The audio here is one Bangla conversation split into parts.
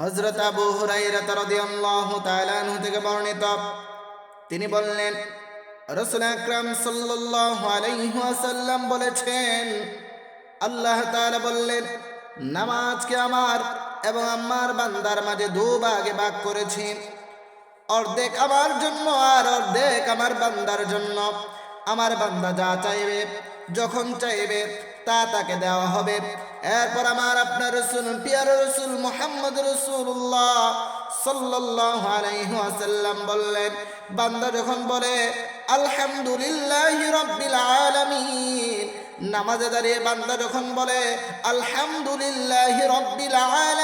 হজরত আবু হুরাইরা রাদিয়াল্লাহু তাআলা আনহু থেকে বর্ণিত। তিনি বললেন, রসুল আকরাম ওয়াসাল্লাম বলেছেন, আল্লাহ তাআলা বললেন নামাজকে আমার এবং আমার বান্দার মাঝে দু ভাগে ভাগ করেছি। অর্ধেক আমার জন্য আর অর্ধেক আমার বান্দার জন্য। আমার বান্দা যা চাইবে, যখন চাইবে তা তাকে দেওয়া হবে। এরপর আমার আপনার রসুল, পিয়ার রসুল মোহাম্মদ রসুল্লাহ সাল্লাল্লাহু আলাইহি বললেন, বান্দা যখন বলে, আলহামদুলিল্লাহ রব্বিল আলামিন, নামাজে দাঁড়িয়ে বান্দা যখন বলে, আলহামদুলিল্লাহ রব্বিল আলামিন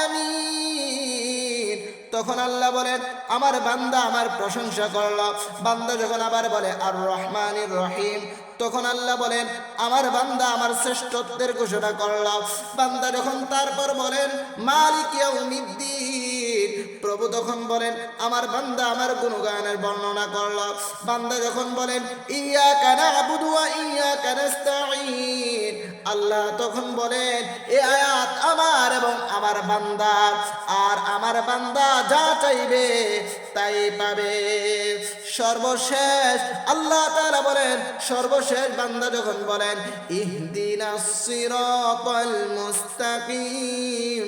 তখন আল্লাহ বলেন আমার বান্দা আমার প্রশংসা করল। বান্দা যখন আবার বলে আর রহমানির রহিম। তখন আল্লাহ বলেন, আমার বান্দা আমার শ্রেষ্ঠত্বের ঘোষণা করল। বান্দা যখন তারপর বলেন, মালিক প্রভু তখন বলেন, আমার বান্দা আমার গুণগানের বর্ণনা করল। বান্দা যখন বলেন ইয়া কানা আবুদুয়া ইয়া কানাস্তাইন আল্লাহ তখন বলেন, এ আয়াত আমার বান্দার আর আমার বান্দা যা চাইবে তাই পাবে। সর্বশেষ, আল্লাহ তাআলা বলেন, সর্বশেষ বান্দা যখন বলেন ইহদিনাস সিরাতাল মুস্তাকিম,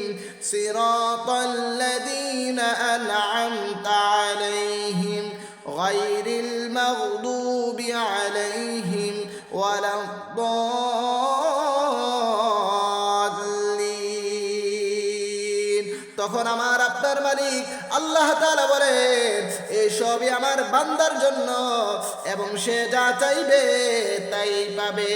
সিরাতাল লাযিনা আন'আমতা আলাইহিম গায়রিল মাগদুবি আলাইহিম ওয়ালাদ তখন আমার আপনার মালিক আল্লাহ তালা বলেন এই সবই আমার বান্দার জন্য এবং সে যা চাইবে তাই পাবে।